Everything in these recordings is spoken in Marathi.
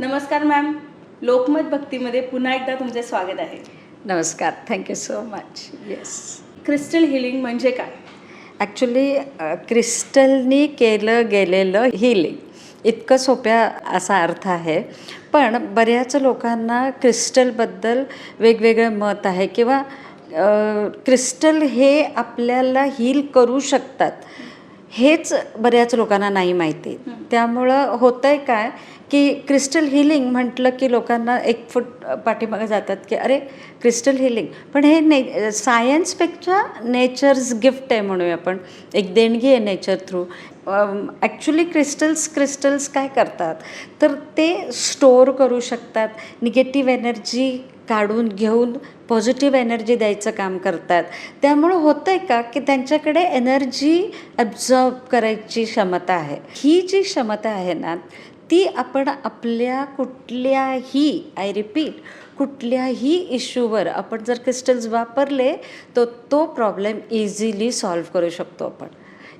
नमस्कार मॅम. लोकमत भक्तीमध्ये पुन्हा एकदा तुमचे स्वागत आहे. नमस्कार. Thank you so much yes crystal healing म्हणजे काय? ॲक्च्युली क्रिस्टलनी केलं गेलेलं हिलिंग इतकं सोप्या असा अर्थ आहे. पण बऱ्याच लोकांना क्रिस्टलबद्दल वेगवेगळं मत आहे किंवा क्रिस्टल हे आपल्याला हील करू शकतात. हेच बऱ्याच लोकांना नाही माहिती. त्यामुळं होतं आहे काय की क्रिस्टल हिलिंग म्हटलं की लोकांना एक फूट पाठीमागे जातात की अरे क्रिस्टल हिलिंग पण हे ने सायन्सपेक्षा नेचर्स गिफ्ट आहे म्हणूया आपण. एक देणगी आहे nature through actually crystals crystals काय करतात? तर ते स्टोअर करू शकतात. निगेटिव्ह एनर्जी काढून घेऊन पॉझिटिव्ह एनर्जी द्यायचं काम करतात. त्यामुळं होतं आहे का की त्यांच्याकडे एनर्जी ॲब्झॉर्ब करायची क्षमता आहे. ही जी क्षमता आहे ना ती आपण आपल्या कुठल्याही आय रिपीट कुठल्याही इश्यूवर आपण जर क्रिस्टल्स वापरले तर तो प्रॉब्लेम इझिली सॉल्व्ह करू शकतो आपण.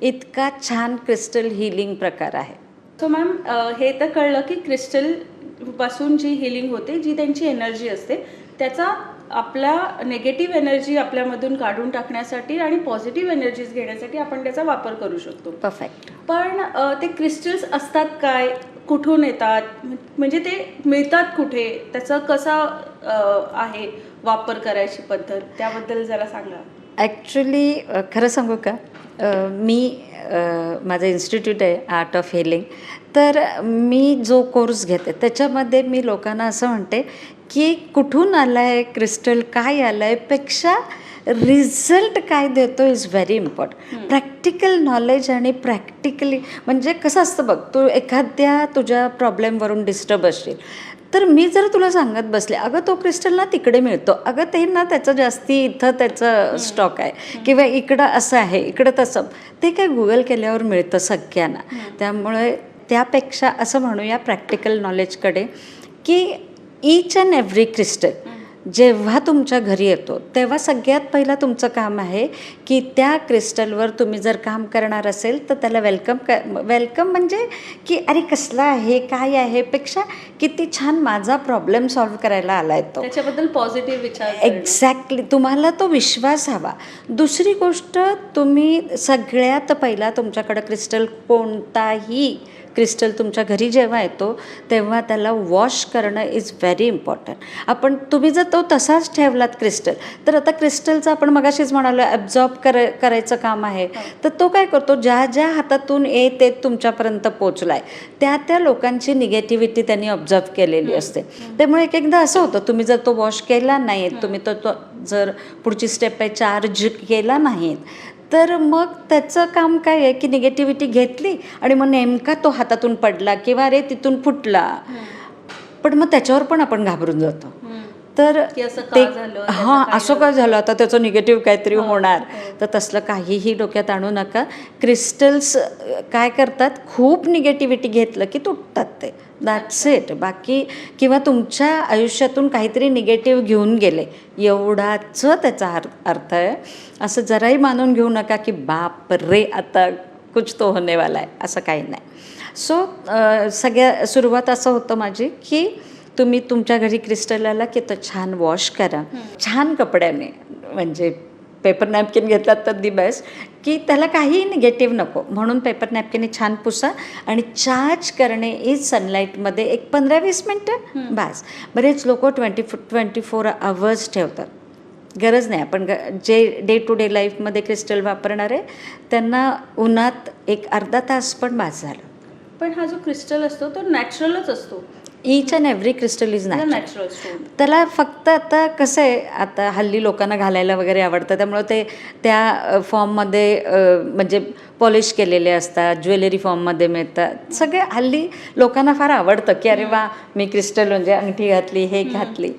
इतका छान क्रिस्टल हिलिंग प्रकार आहे. सो मॅम हे तर कळलं की क्रिस्टलपासून जी हिलिंग होते जी त्यांची एनर्जी असते त्याचा आपल्या नेगेटिव्ह एनर्जी आपल्यामधून काढून टाकण्यासाठी आणि पॉझिटिव्ह एनर्जीज घेण्यासाठी आपण त्याचा वापर करू शकतो. परफेक्ट पण ते क्रिस्टल्स असतात काय? कुठून येतात? म्हण- म्हणजे ते मिळतात कुठे? त्याचा कसा आहे वापर करायची पद्धत? त्याबद्दल जरा सांगा. ॲक्च्युली खरं सांगू का? मी माझं इन्स्टिट्यूट आहे आर्ट ऑफ हिलिंग तर मी जो कोर्स घेते त्याच्यामध्ये मी लोकांना असं म्हणते की कुठून आलं आहे क्रिस्टल काय आलं आहे पेक्षा रिझल्ट काय देतो is very important practical knowledge आणि प्रॅक्टिकली म्हणजे कसं असतं बघ तू एखाद्या तुझ्या प्रॉब्लेमवरून डिस्टर्ब असशील. तर मी जर तुला सांगत बसले अगं तो क्रिस्टल ना तिकडे मिळतो अगं ते ना त्याचं जास्ती इथं त्याचं स्टॉक आहे किंवा इकडं असं आहे इकडं तसं. ते काय गुगल केल्यावर मिळतं सगळ्यांना. त्यामुळे त्यापेक्षा असं म्हणूया प्रॅक्टिकल नॉलेजकडे की ईच अँड एव्हरी क्रिस्टल जेव्हा तुमच्या घरी येतो तेव्हा सगळ्यात पहिलं तुमचं काम आहे की त्या क्रिस्टलवर तुम्ही जर काम करणार असेल तर त्याला वेलकम क वेलकम म्हणजे की अरे कसला आहे काय आहे पेक्षा किती छान माझा प्रॉब्लेम सॉल्व्ह करायला आला आहे तो. त्याच्याबद्दल पॉझिटिव्ह विचार. एक्झॅक्टली तुम्हाला तो विश्वास हवा. दुसरी गोष्ट तुम्ही सगळ्यात पहिला तुमच्याकडं क्रिस्टल कोणताही क्रिस्टल तुमच्या घरी जेव्हा येतो तेव्हा त्याला वॉश करणं इज व्हेरी इम्पॉर्टंट आपण तुम्ही जर तो तसाच ठेवलात क्रिस्टल तर आता क्रिस्टलचं आपण मगाशीच म्हणालो ॲब्झॉर्ब कर करायचं काम आहे. तर तो काय करतो ज्या ज्या हातातून येत येत तुमच्यापर्यंत पोचला आहे त्या त्या लोकांची निगेटिव्हिटी त्यांनी ऑब्झर्व केलेली असते. त्यामुळे एक एकदा असं होतं तुम्ही जर तो वॉश केला नाही तुम्ही तो तो जर पुढची स्टेप आहे चार्ज केला नाहीत तर मग त्याचं काम काय आहे की निगेटिव्हिटी घेतली आणि मग नेमका तो हातातून पडला किंवा अरे तिथून फुटला. पण मग त्याच्यावर पण आपण घाबरून जातो. तर की असं का ते हां असं काय झालं? आता त्याचं निगेटिव्ह काहीतरी होणार. तर तसलं काहीही डोक्यात आणू नका. क्रिस्टल्स काय करतात? खूप निगेटिव्हिटी घेतलं की तुटतात ते. दॅट्स इट बाकी किंवा तुमच्या आयुष्यातून काहीतरी निगेटिव्ह घेऊन गेले. एवढाच त्याचा अर् अर्थ आहे. असं जराही मानून घेऊ नका की बाप रे आता कुछ तो होने वाला आहे. असं काही नाही. सो सगळ्या सुरुवात असं होतं माझी की तुम्ही तुमच्या घरी क्रिस्टल आला की तो छान वॉश करा. छान कपड्याने म्हणजे पेपर नॅपकिन घेतलात तर दी बेस्ट की त्याला काहीही निगेटिव्ह नको. म्हणून पेपर नॅपकिन छान पुसा आणि चार्ज करणे इज सनलाईटमध्ये एक पंधरा वीस मिनटं बस. बरेच लोक ट्वेंटी फो ट्वेंटी फोर आवर्स ठेवतात. गरज नाही. आपण ग जे डे टू डे लाईफमध्ये क्रिस्टल वापरणार आहे त्यांना उन्हात एक अर्धा तास पण बास झालं. पण हा जो क्रिस्टल असतो तो नॅचरलच असतो. Each and every crystal is natural त्याला फक्त आता कसं आहे आता हल्ली लोकांना घालायला वगैरे आवडतं त्यामुळं ते त्या फॉर्ममध्ये म्हणजे पॉलिश केलेले असतात ज्वेलरी फॉर्ममध्ये मिळतात. सगळे हल्ली लोकांना फार आवडतं की अरे वा मी क्रिस्टल म्हणजे अंगठी घातली हे घातली.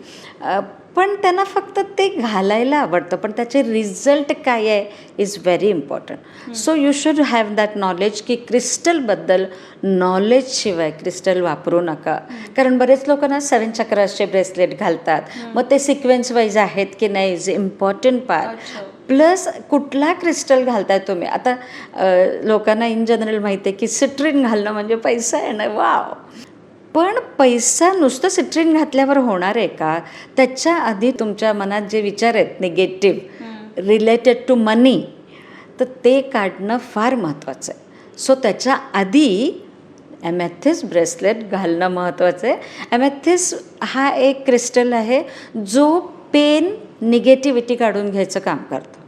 पण त्यांना फक्त ते घालायला आवडतं पण त्याचे रिझल्ट काय आहे is very important so you should have that knowledge की क्रिस्टलबद्दल नॉलेजशिवाय क्रिस्टल वापरू नका. कारण बरेच लोक ना सेवन चक्रासचे ब्रेसलेट घालतात. मग ते सिक्वेन्स वाईज आहेत की नाही इज इम्पॉर्टंट पार्ट. प्लस कुठला क्रिस्टल घालताय तुम्ही? आता लोकांना इन जनरल माहिती आहे की सिट्रिन घालणं म्हणजे पैसा आहे ना. वाव पण पैसा नुसतं सिट्रीन घातल्यावर होणार आहे का? त्याच्या आधी तुमच्या मनात जे विचार आहेत निगेटिव्ह रिलेटेड टू मनी तर ते काढणं फार महत्त्वाचं आहे. सो त्याच्या आधी ॲमॅथिस ब्रेसलेट घालणं महत्त्वाचं आहे. ॲमॅथिस हा एक क्रिस्टल आहे जो पेन निगेटिव्हिटी काढून घ्यायचं काम करतं.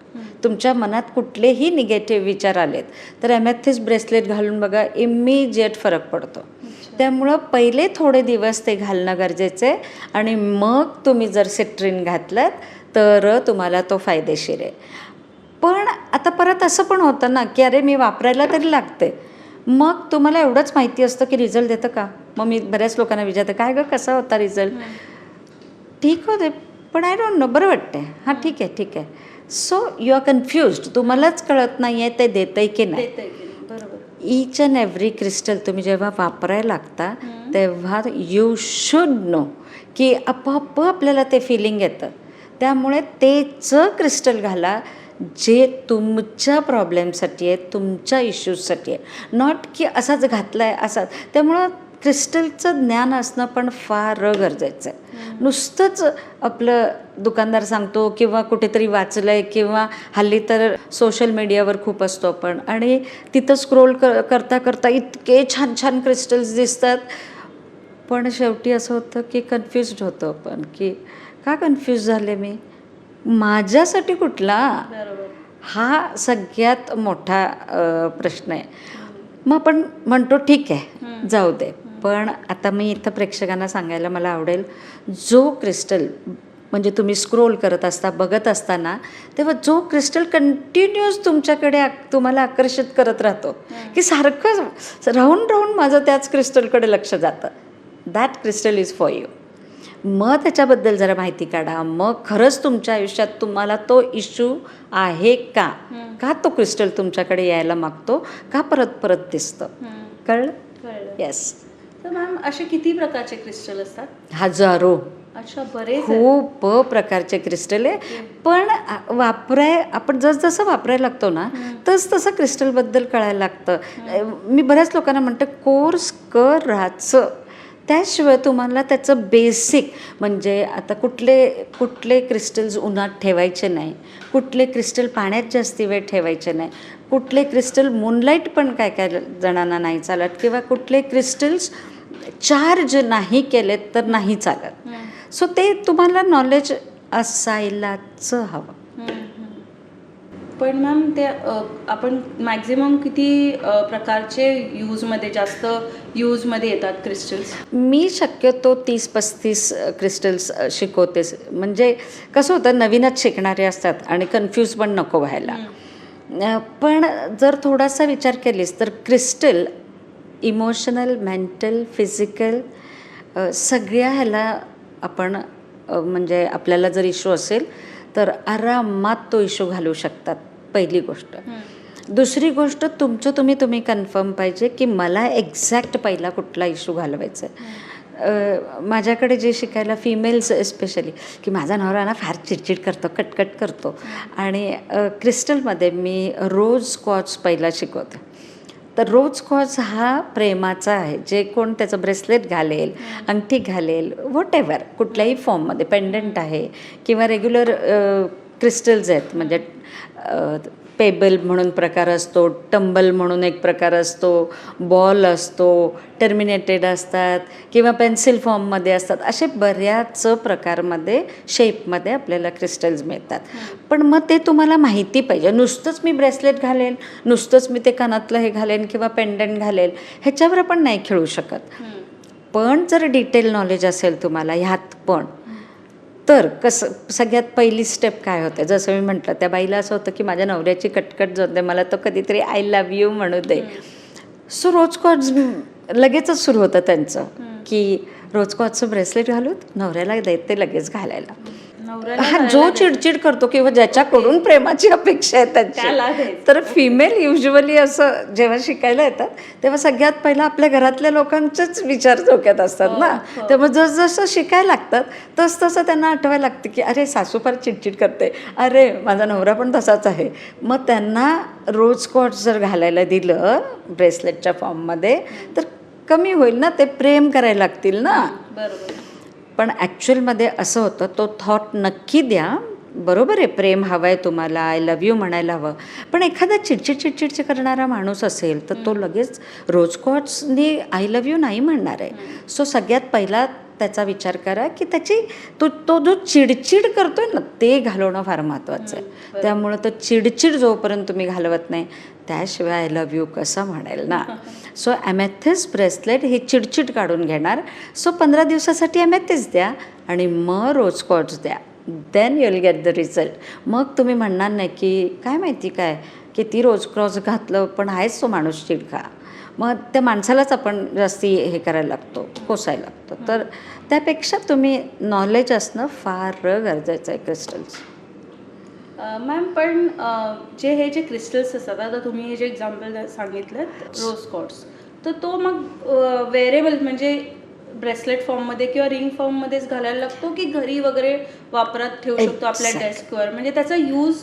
तुमच्या मनात कुठलेही निगेटिव्ह विचार आलेत तर ॲमॅथिस ब्रेसलेट घालून बघा इमिजिएट फरक पडतो. त्यामुळं पहिले थोडे दिवस ते घालणं गरजेचं आहे. आणि मग तुम्ही जर सिट्रीन घातलं तर तुम्हाला तो फायदेशीर आहे. पण आता परत असं पण होतं ना की अरे मी वापरायला तरी लागते. मग तुम्हाला एवढंच माहिती असतं की रिझल्ट देतं का? मग मी बऱ्याच लोकांना विचारते काय गं कसा होता रिझल्ट? ठीक होते पण आय डोंट नो बरं वाटतंय. हां ठीक आहे ठीक आहे. सो यू आर कन्फ्युज्ड तुम्हालाच कळत नाही आहे ते नाही. देतंय की नाही. ईच अँड एव्हरी क्रिस्टल तुम्ही जेव्हा वापरायला लागता तेव्हा यू शुड नो की आपोआप आपल्याला ते फिलिंग येतं. त्यामुळे तेच क्रिस्टल घाला जे तुमच्या प्रॉब्लेमसाठी आहे तुमच्या इश्यूजसाठी आहे. नॉट की असाच घातला आहे असाच. त्यामुळं क्रिस्टलचं ज्ञान असणं पण फार गरजेचं आहे. नुसतंच आपलं दुकानदार सांगतो किंवा कुठेतरी वाचलं आहे किंवा हल्ली तर सोशल मीडियावर खूप असतो आपण आणि तिथं स्क्रोल कर करता करता इतके छान छान क्रिस्टल्स दिसतात. पण शेवटी असं होतं की कन्फ्युज्ड होतो आपण की का कन्फ्यूज झाले मी? माझ्यासाठी कुठला? हा सगळ्यात मोठा प्रश्न आहे. मग आपण म्हणतो ठीक आहे जाऊ दे. पण आता मी इथं प्रेक्षकांना सांगायला मला आवडेल जो क्रिस्टल म्हणजे तुम्ही स्क्रोल करत असता बघत असताना तेव्हा जो क्रिस्टल कंटिन्युअस तुमच्याकडे तुम्हाला आकर्षित करत राहतो. की सारखं राहून राहून माझं त्याच क्रिस्टलकडे लक्ष जातं. That crystal is for you मग त्याच्याबद्दल जरा माहिती काढा. मग खरंच तुमच्या आयुष्यात तुम्हाला तो इश्यू आहे का? का तो क्रिस्टल तुमच्याकडे यायला मागतो? का परत परत दिसतं? कळलं? येस मॅम असे किती प्रकारचे क्रिस्टल असतात? हजारो. अच्छा बरेच आहेत. खूप प्रकारचे क्रिस्टल आहे. पण वापराय आपण जसजसं वापरायला लागतो ना तस तसं क्रिस्टलबद्दल कळायला लागतं. मी बऱ्याच लोकांना म्हणते कोर्स कर राहायचं त्याशिवाय तुम्हाला त्याचं बेसिक म्हणजे आता कुठले कुठले क्रिस्टल्स उन्हात ठेवायचे नाही कुठले क्रिस्टल पाण्यात जास्ती वेळ ठेवायचे नाही कुठले क्रिस्टल मूनलाईट पण काय काय जणांना नाही चालत किंवा कुठले क्रिस्टल्स चार्ज नाही केलेत तर नाही चालत. सो ते तुम्हाला नॉलेज असायलाच हवं. पण मॅम ते आपण मॅक्झिमम किती प्रकारचे यूजमध्ये जास्त यूजमध्ये येतात क्रिस्टल्स मी शक्यतो तीस पस्तीस क्रिस्टल्स शिकवते. म्हणजे कसं होतं नवीनच शिकणारे असतात आणि कन्फ्यूज पण नको व्हायला. पण जर थोडासा विचार केलीस तर क्रिस्टल इमोशनल मेंटल फिजिकल सगळ्या ह्याला आपण म्हणजे आपल्याला जर इश्यू असेल तर आरामात तो इश्यू घालू शकतात पहिली गोष्ट. दुसरी गोष्ट तुमचं तुम्ही तुम्ही कन्फर्म पाहिजे की मला एक्झॅक्ट पहिला कुठला इश्यू घालवायचा आहे माझ्याकडे जे शिकायला फिमेल्स एस्पेशली की माझा नवरा ना फार चिडचिड करतो कटकट करतो. आणि क्रिस्टलमध्ये मी रोज कॉच पहिला शिकवते. तर रोज कॉच हा प्रेमाचा आहे. जे कोण त्याचं ब्रेसलेट घालेल अंगठी घालेल व्हॉट एव्हर कुठल्याही फॉर्ममध्ये पेंडंट आहे किंवा रेग्युलर क्रिस्टल्स आहेत. म्हणजे पेबल म्हणून प्रकार असतो टंबल म्हणून एक प्रकार असतो बॉल असतो टर्मिनेटेड असतात किंवा पेन्सिल फॉर्ममध्ये असतात. असे बऱ्याच प्रकारमध्ये शेपमध्ये आपल्याला क्रिस्टल्स मिळतात. पण मग ते तुम्हाला माहिती पाहिजे. नुसतंच मी ब्रेसलेट घालेन नुसतंच मी ते कानातलं हे घालेन किंवा पेंडंट घालेल ह्याच्यावर आपण नाही खेळू शकत. पण जर डिटेल नॉलेज असेल तुम्हाला ह्यात पण तर कसं सगळ्यात पहिली स्टेप काय होते? जसं मी म्हटलं त्या बाईला असं होतं की माझ्या नवऱ्याची कटकट दे मला तो कधीतरी आय लव्ह यू म्हणू दे. सो रोज कॉच लगेचच सुरू होतं त्यांचं की रोज कॉचचं ब्रेसलेट घालूत नवऱ्याला देते लगेच घालायला. हा जो. चिडचिड करतो किंवा ज्याच्याकडून प्रेमाची अपेक्षा आहे त्यांची. तर फिमेल युजली असं जेव्हा शिकायला येतात तेव्हा सगळ्यात पहिला आपल्या घरातल्या लोकांचेच विचार डोक्यात असतात ना हो. त्यामुळे जसजसं शिकायला लागतात तस तसं त्यांना आठवायला लागतं की अरे सासू फार चिडचिड करते अरे माझा नवरा पण तसाच आहे मग त्यांना रोज कॉट जर घालायला दिलं ब्रेसलेटच्या फॉर्ममध्ये तर कमी होईल ना ते प्रेम करायला लागतील ना बरोबर पण ॲक्च्युअलमध्ये असं होतं तो थॉट नक्की द्या. बरोबर आहे प्रेम हवं आहे तुम्हाला आय लव्ह यू म्हणायला हवं. पण एखादा चिडचिड चिडचिड करणारा माणूस असेल तर तो लगेच रोजकॉट्सनी आय लव्ह यू नाही म्हणणार आहे. सो सगळ्यात पहिला त्याचा विचार करा की त्याची तो तो जो चिडचिड करतोय ना ते घालवणं फार महत्त्वाचं आहे. त्यामुळं तो चिडचिड जोपर्यंत तुम्ही घालवत नाही त्याशिवाय आय लव्ह यू कसं म्हणेल ना? सो ॲमेथिस ब्रेसलेट हे चिडचिड काढून घेणार. सो पंधरा दिवसासाठी ॲमेथिस द्या आणि मग रोज कॉट्स द्या. Then you'll get the result मग तुम्ही म्हणणार नाही की काय माहिती काय? किती रोज क्रॉस घातलं पण आहेच तो माणूस चिडका मग त्या माणसालाच आपण जास्ती हे करायला लागतो कोसायला लागतो. तर त्यापेक्षा तुम्ही नॉलेज असणं फार गरजेचं आहे क्रिस्टल्स मॅम पण जे हे जे क्रिस्टल्स असतात आता तुम्ही हे जे एक्झाम्पल सांगितलं रोज कॉर्ड्स तर तो मग वेअरेबल म्हणजे ब्रेसलेट फॉर्ममध्ये किंवा रिंग फॉर्ममध्येच घालायला लागतो की घरी वगैरे वापरात ठेवू शकतो आपल्या. डेस्कवर म्हणजे त्याचा यूज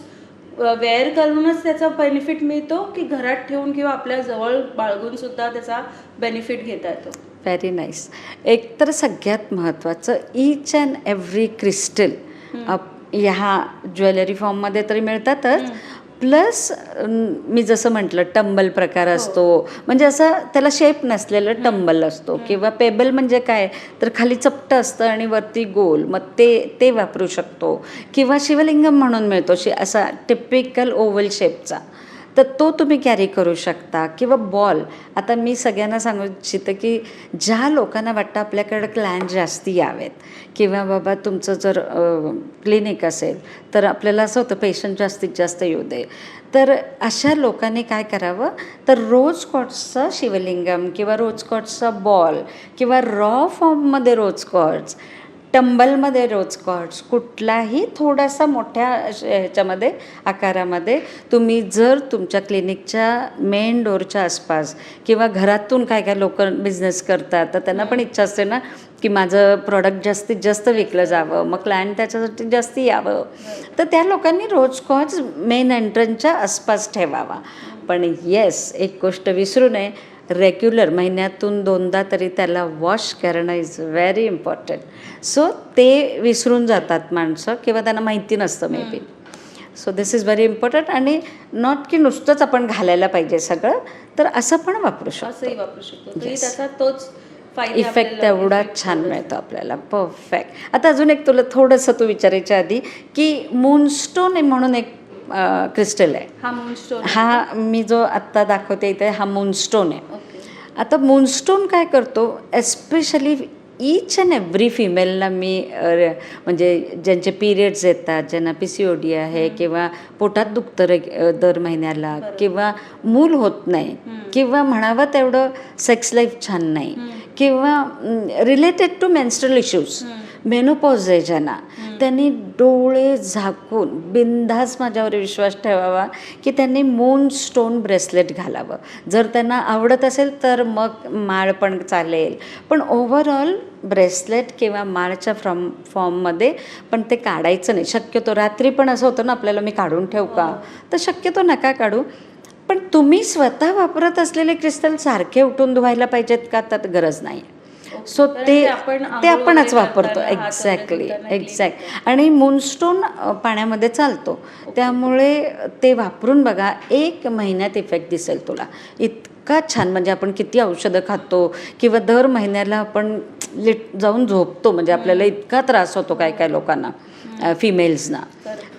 वेअर करूनच त्याचा बेनिफिट मिळतो की घरात ठेवून किंवा आपल्या जवळ बाळगून सुद्धा त्याचा बेनिफिट घेता येतो? व्हेरी नाईस एक तर सगळ्यात महत्त्वाचं ईच अँड एव्हरी क्रिस्टल ह्या ज्वेलरी फॉर्ममध्ये तरी मिळतातच. प्लस मी जसं म्हटलं टंबल प्रकार असतो. म्हणजे असं त्याला शेप नसलेलं टंबल असतो. किंवा पेबल म्हणजे काय? तर खाली चपटं असतं आणि वरती गोल. मग ते ते वापरू शकतो. किंवा शिवलिंगम म्हणून मिळतो शि असा टिपिकल ओव्हल शेपचा तर तो तुम्ही कॅरी करू शकता. किंवा बॉल आता मी सगळ्यांना सांगू इच्छितं की ज्या लोकांना वाटतं आपल्याकडे क्लायंट जास्ती यावेत किंवा बाबा तुमचं जर क्लिनिक असेल तर आपल्याला असं होतं पेशंट जास्तीत जास्त येऊ दे. तर अशा लोकांनी काय करावं? तर रोज कॉट्सचा शिवलिंगम किंवा रोज कॉट्सचा बॉल किंवा रॉ फॉर्ममध्ये रोज कॉट्स टंबलमध्ये रोज कॉर्ड्स कुठलाही थोडासा मोठ्या अश- ह्याच्यामध्ये आकारामध्ये तुम्ही जर तुमच्या क्लिनिकच्या मेन डोरच्या आसपास किंवा घरातून काय काय लोक बिझनेस करतात तर त्यांना पण इच्छा असते ना की माझं प्रॉडक्ट जास्तीत जास्त विकलं जावं मग क्लायंट त्याच्यासाठी जास्ती यावं. तर त्या लोकांनी रोज कॉर्ड्स मेन एंट्रन्सच्या आसपास ठेवावा. पण येस एक गोष्ट विसरू नये रेग्युलर महिन्यातून दोनदा तरी त्याला वॉश करणं इज व्हेरी इम्पॉर्टंट सो ते विसरून जातात माणसं किंवा त्यांना माहिती नसतं maybe so this is very important आणि नॉट की नुसतंच आपण घालायला पाहिजे सगळं तर असं पण वापरू शकतो. असंही वापरू शकतो. त्याचा तोच इफेक्ट तेवढा छान. मिळतो आपल्याला. परफेक्ट आता अजून एक तुला थोडंसं तू विचारायच्या आधी की मूनस्टोन म्हणून एक क्रिस्टल आहे. हा मूनस्टोन हा मी जो आत्ता दाखवते इथे हा मूनस्टोन आहे. आता मूनस्टोन काय करतो एस्पेशली ईच अँड एव्हरी फिमेलला मी म्हणजे ज्यांचे पिरियड्स येतात ज्यांना पी सी ओ डी आहे किंवा पोटात दुखतं दर महिन्याला किंवा मूल होत नाही किंवा म्हणावं तेवढं सेक्स लाईफ छान नाही किंवा related to menstrual issues menopause आहे ज्यांना त्यांनी डोळे झाकून बिनधास माझ्यावर विश्वास ठेवावा की त्यांनी मून स्टोन ब्रेसलेट घालावं. जर त्यांना आवडत असेल तर मग माळ पण चालेल. पण ओव्हरऑल ब्रेसलेट किंवा माळच्या फ्रॉम फॉर्ममध्ये पण ते काढायचं नाही. शक्यतो रात्री पण असं होतं ना आपल्याला मी काढून ठेवू का? तर शक्यतो नका काढू. पण तुम्ही स्वतः वापरत असलेले क्रिस्टल सारखे उठून धुवायला पाहिजेत का? तर गरज नाही सो ते ते आपण ते आंघोळ आपणच वापरतो. एक्झॅक्टली एक्झॅक्ट आणि मूनस्टोन पाण्यामध्ये चालतो. त्यामुळे ते वापरून बघा एक महिन्यात इफेक्ट दिसेल तुला. इतका छान म्हणजे आपण किती औषधं खातो किंवा दर महिन्याला आपण लिट जाऊन झोपतो म्हणजे आपल्याला इतका त्रास होतो काय काय लोकांना फिमेल्सना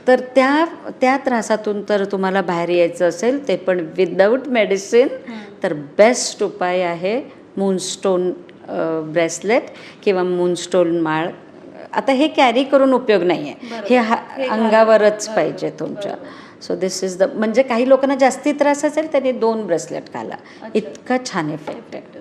तर त्या त्या त्रासातून तर तुम्हाला बाहेर यायचं असेल ते पण विदाऊट मेडिसिन तर बेस्ट उपाय आहे मूनस्टोन ब्रेसलेट किंवा मूनस्टोन माळ. आता हे कॅरी करून उपयोग नाही आहे हे हा अंगावरच पाहिजे तुमच्या. सो दिस इज द म्हणजे काही लोकांना जास्ती त्रास असेल त्यांनी दोन ब्रेसलेट घाला. इतका छान इफेक्ट आहे.